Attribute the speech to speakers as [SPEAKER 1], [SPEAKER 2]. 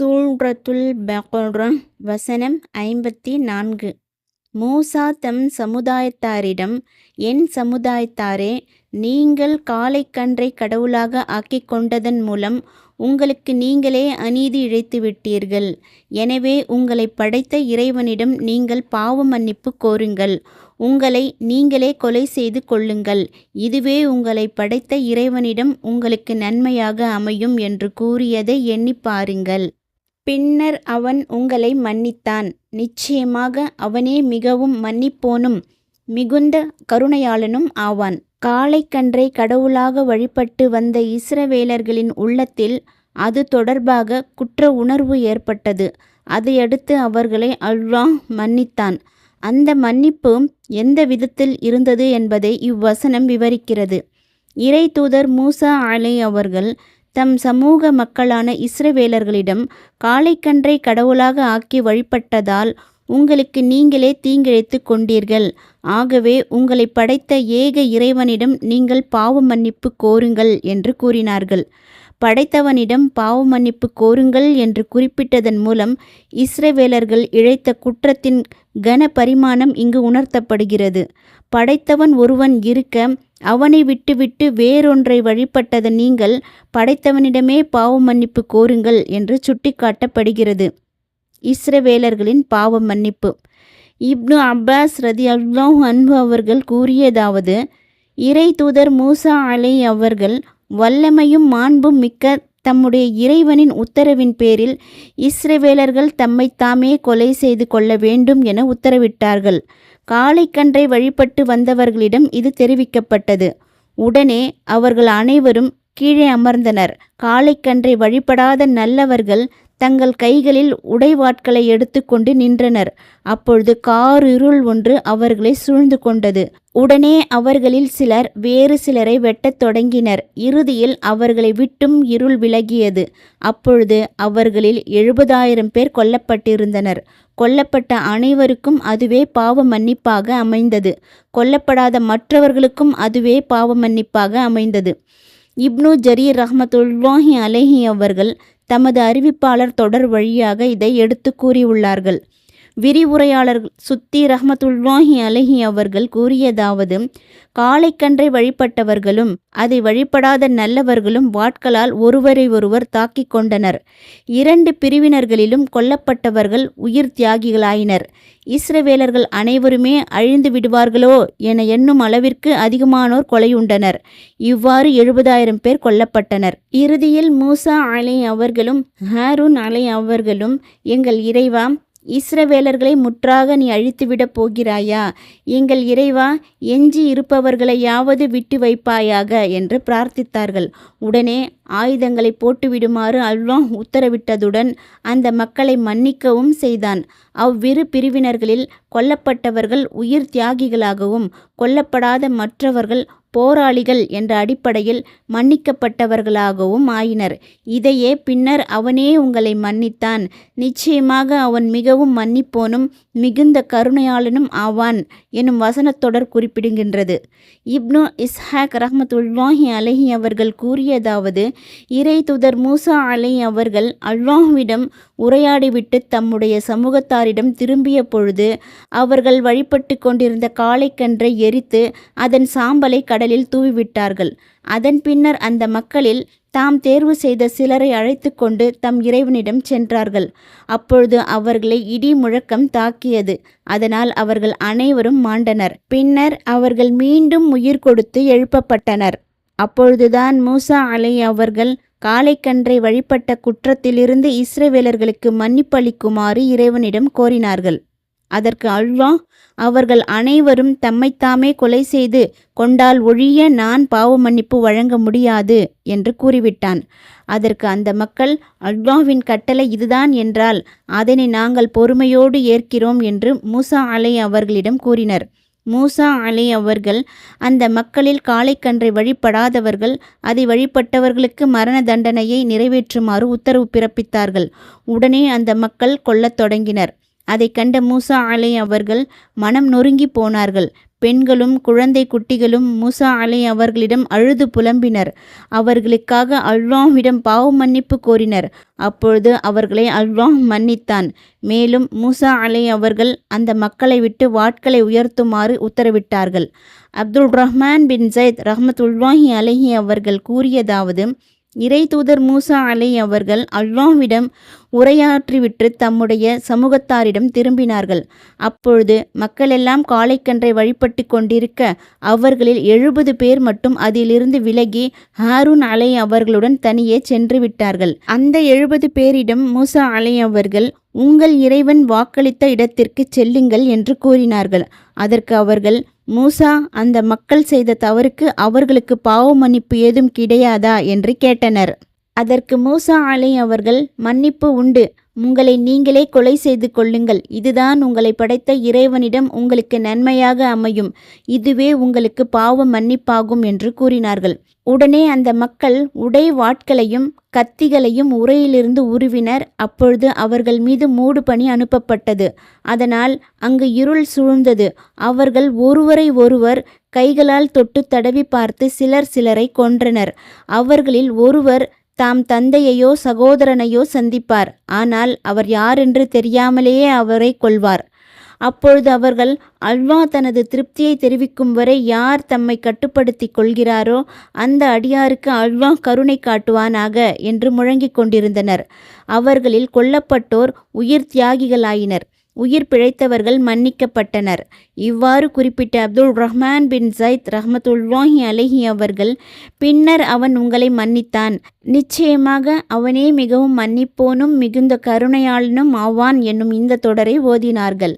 [SPEAKER 1] சூரத்துல் பக்ரா வசனம் ஐம்பத்தி நான்கு. மூசா தம் சமுதாயத்தாரிடம் என் சமுதாயத்தாரே நீங்கள் காலைக்கன்றை கடவுளாக ஆக்கிக் கொண்டதன் மூலம் உங்களுக்கு நீங்களே அநீதி இழைத்து விட்டீர்கள். எனவே உங்களை படைத்த இறைவனிடம் நீங்கள் பாவ மன்னிப்பு கோருங்கள். உங்களை நீங்களே கொலை செய்து கொள்ளுங்கள். இதுவே உங்களை படைத்த இறைவனிடம் உங்களுக்கு நன்மையாக அமையும் என்று கூறியதை எண்ணிப் பாருங்கள். பின்னர் அவன் உங்களை மன்னித்தான். நிச்சயமாக அவனே மிகவும் மன்னிப்போனும் மிகுந்த கருணையாளனும் ஆவான். காளைக்கன்றை கடவுளாக வழிபட்டு வந்த இஸ்ரவேலர்களின் உள்ளத்தில் அது தொடர்பாக குற்ற உணர்வு ஏற்பட்டது. அதையடுத்து அவர்களை அல்லாஹ் மன்னித்தான். அந்த மன்னிப்பு எந்த விதத்தில் இருந்தது என்பதை இவ்வசனம் விவரிக்கிறது. இறை தூதர் மூசா அலை அவர்கள் தம் சமூக மக்களான இஸ்ரவேலர்களிடம் காளைக்கன்றை கடவுளாக ஆக்கி வழிபட்டதால் உங்களுக்கு நீங்களே தீங்கிழைத்து கொண்டீர்கள். ஆகவே உங்களை படைத்த ஏக இறைவனிடம் நீங்கள் பாவ மன்னிப்பு கோருங்கள் என்று கூறினார்கள். படைத்தவனிடம் பாவ மன்னிப்பு கோருங்கள் என்று குறிப்பிட்டதன் மூலம் இஸ்ரவேலர்கள் இழைத்த குற்றத்தின் கன பரிமாணம் இங்கு உணர்த்தப்படுகிறது. படைத்தவன் ஒருவன் இருக்க அவனை விட்டுவிட்டு வேறொன்றை வழிபட்டத நீங்கள் படைத்தவனிடமே பாவ மன்னிப்பு கோருங்கள் என்று சுட்டிக்காட்டப்படுகிறது. இஸ்ரவேலர்களின் பாவ மன்னிப்பு. இப்னு அப்பாஸ் ரதி அல்லாஹ் அன்பு அவர்கள் கூறியதாவது இறை தூதர் மூசா அலை அவர்கள் வல்லமையும் மாண்பும் மிக்க தம்முடைய இறைவனின் உத்தரவின் பேரில் இஸ்ரவேலர்கள் தம்மை தாமே கொலை செய்து கொள்ள வேண்டும் என உத்தரவிட்டார்கள். காளைக்கன்றை வழிபட்டு வந்தவர்களிடம் இது தெரிவிக்கப்பட்டது. உடனே அவர்கள் அனைவரும் கீழே அமர்ந்தனர். காளைக்கன்றை வழிபடாத நல்லவர்கள் தங்கள் கைகளில் உடைவாட்களை எடுத்துக்கொண்டு நின்றனர். அப்பொழுது காரிருள் ஒன்று அவர்களை சூழ்ந்து கொண்டது. உடனே அவர்களில் சிலர் வேறு சிலரை வெட்டத் தொடங்கினர். இறுதியில் அவர்களை விட்டும் இருள் விலகியது. அப்பொழுது அவர்களில் எழுபதாயிரம் பேர் கொல்லப்பட்டிருந்தனர். கொல்லப்பட்ட அனைவருக்கும் அதுவே பாவ மன்னிப்பாக அமைந்தது. கொல்லப்படாத மற்றவர்களுக்கும் அதுவே பாவ மன்னிப்பாக அமைந்தது. இப்னு ஜரீர் ரஹமத்துல்லாஹி அலைஹி அவர்கள் தமது அறிவிப்பாளர் தொடர் வழியாக இதை எடுத்து கூறியுள்ளார்கள். விரிவுரையாளர் சுத்தி ரஹமத்துல்லாஹி அலஹி அவர்கள் கூறியதாவது காளைக்கன்றை வழிபட்டவர்களும் அதை வழிபடாத நல்லவர்களும் வாட்களால் ஒருவரை ஒருவர் தாக்கிக் கொண்டனர். இரண்டு பிரிவினர்களிலும் கொல்லப்பட்டவர்கள் உயிர் தியாகிகளாயினர். இஸ்ரவேலர்கள் அனைவருமே அழிந்து விடுவார்களோ என எண்ணும் அளவிற்கு அதிகமானோர் கொலையுண்டனர். இவ்வாறு எழுபதாயிரம் பேர் கொல்லப்பட்டனர். இறுதியில் மூசா அலை அவர்களும் ஹாரூன் அலை அவர்களும் எங்கள் இறைவா இஸ்ரவேலர்களை முற்றாக நீ அழித்துவிடப் போகிறாயா? எங்கள் இறைவா எஞ்சி இருப்பவர்களையாவது விட்டு வைப்பாயாக என்று பிரார்த்தித்தார்கள். உடனே ஆயுதங்களை போட்டுவிடுமாறு அல்வாஹ் உத்தரவிட்டதுடன் அந்த மக்களை மன்னிக்கவும் செய்தான். அவ்விரு பிரிவினர்களில் கொல்லப்பட்டவர்கள் உயிர் தியாகிகளாகவும் கொல்லப்படாத மற்றவர்கள் போராளிகள் என்ற அடிப்படையில் மன்னிக்கப்பட்டவர்களாகவும் ஆயினர். இதையே பின்னர் அவனே உங்களை மன்னித்தான். நிச்சயமாக அவன் மிகவும் மன்னிப்போனும் மிகுந்த கருணையாளனும் ஆவான் எனும் வசனத்தொடர் குறிப்பிடுகின்றது. இப்னு இஸ்ஹாக் ரஹமத்துல்லாஹி அலஹி அவர்கள் கூறியதாவது இறை துதர் மூசா அலை அவர்கள் அல்லாஹ்விடம் உரையாடிவிட்டு தம்முடைய சமூகத்தாரிடம் திரும்பிய பொழுது அவர்கள் வழிபட்டு கொண்டிருந்த காளைக்கன்றை எரித்து அதன் சாம்பலை கடலில் தூவிவிட்டார்கள். அதன் பின்னர் அந்த மக்களில் தாம் தேர்வு செய்த சிலரை அழைத்து கொண்டு தம் இறைவனிடம் சென்றார்கள். அப்பொழுது அவர்களை இடி முழக்கம் தாக்கியது. அதனால் அவர்கள் அனைவரும் மாண்டனர். பின்னர் அவர்கள் மீண்டும் உயிர் கொடுத்து எழுப்பப்பட்டனர். அப்பொழுதுதான் மூசா அலை அவர்கள் காளைக்கன்றை வழிபட்ட குற்றத்திலிருந்து இஸ்ரவேலர்களுக்கு மன்னிப்பளிக்குமாறு இறைவனிடம் கோரினார்கள். அதற்கு அல்வா அவர்கள் அனைவரும் தம்மைத்தாமே கொலை செய்து கொண்டால் ஒழிய நான் பாவ மன்னிப்பு வழங்க முடியாது என்று கூறிவிட்டான். அதற்கு அந்த மக்கள் அல்வாவின் கட்டளை இதுதான் என்றால் அதனை நாங்கள் பொறுமையோடு ஏற்கிறோம் என்று மூசா அலை அவர்களிடம் கூறினர். மூசா அலி அவர்கள் அந்த மக்களில் காளைக்கன்றை வழிபடாதவர்கள் அதை வழிபட்டவர்களுக்கு மரண தண்டனையை நிறைவேற்றுமாறு உத்தரவு பிறப்பித்தார்கள். உடனே அந்த மக்கள் கொல்லத் தொடங்கினர். அதை கண்ட மூசா அலை அவர்கள் மனம் நொறுங்கி போனார்கள். பெண்களும் குழந்தை குட்டிகளும் மூசா அலை அவர்களிடம் அழுது புலம்பினர். அவர்களுக்காக அல்வாஹ்விடம் பாவ மன்னிப்பு கோரினர். அப்பொழுது அவர்களை அல்வாஹ் மன்னித்தான். மேலும் மூசா அலை அவர்கள் அந்த மக்களை விட்டு வாட்களை உயர்த்துமாறு உத்தரவிட்டார்கள். அப்துல் ரஹ்மான் பின் ஜைத் உல்வாஹி அலஹி அவர்கள் கூறியதாவது இறை தூதர் மூசா அலை அவர்கள் அல்வாஹ்விடம் உரையாற்றிவிட்டு தம்முடைய சமூகத்தாரிடம் திரும்பினார்கள். அப்பொழுது மக்களெல்லாம் காளைக்கன்றை வழிபட்டு கொண்டிருக்க அவர்களில் எழுபது பேர் மட்டும் அதிலிருந்து விலகி ஹாரூன் அலை அவர்களுடன் தனியே சென்று விட்டார்கள். அந்த எழுபது பேரிடம் மூசா அலை அவர்கள் உங்கள் இறைவன் வாக்களித்த இடத்திற்கு செல்லுங்கள் என்று கூறினார்கள். அதற்கு அவர்கள் மூசா அந்த மக்கள் செய்த தவறுக்கு அவர்களுக்கு பாவ மன்னிப்பு ஏதும் கிடையாதா? என்று கேட்டனர். அதற்கு மூசா அலை அவர்கள் மன்னிப்பு உண்டு. உங்களை நீங்களே கொலை செய்து கொள்ளுங்கள். இதுதான் உங்களை படைத்த இறைவனிடம் உங்களுக்கு நன்மையாக அமையும். இதுவே உங்களுக்கு பாவ மன்னிப்பாகும் என்று கூறினார்கள். உடனே அந்த மக்கள் உடை வாட்களையும் கத்திகளையும் உரையிலிருந்து உருவினர். அப்பொழுது அவர்கள் மீது மூடு பணி அனுப்பப்பட்டது. அதனால் அங்கு இருள் சூழ்ந்தது. அவர்கள் ஒருவரை ஒருவர் கைகளால் தொட்டு தடவி பார்த்து சிலர் சிலரை கொன்றனர். அவர்களில் ஒருவர் தாம் தந்தையையோ சகோதரனையோ சந்திப்பார். ஆனால் அவர் யாரென்று தெரியாமலேயே அவரை கொள்வார் அப்பொழுது அவர்கள் அல்வா தனது திருப்தியை தெரிவிக்கும் வரை யார் தம்மை கட்டுப்படுத்தி கொள்கிறாரோ அந்த அடியாருக்கு அல்வா கருணை காட்டுவானாக என்று முழங்கிக் கொண்டிருந்தனர். அவர்களில் கொல்லப்பட்டோர் உயிர் தியாகிகளாயினர். உயிர் பிழைத்தவர்கள் மன்னிக்கப்பட்டனர். இவ்வாறு குறிப்பிட்ட அப்துல் ரஹ்மான் பின் ஜைத் ரஹமத்துல்லாஹி அலஹி அவர்கள் பின்னர் அவன் உங்களை மன்னித்தான். நிச்சயமாக அவனே மிகவும் மன்னிப்போனும் மிகுந்த கருணையாளனும் ஆவான் என்னும் இந்த தொடரை ஓதினார்கள்.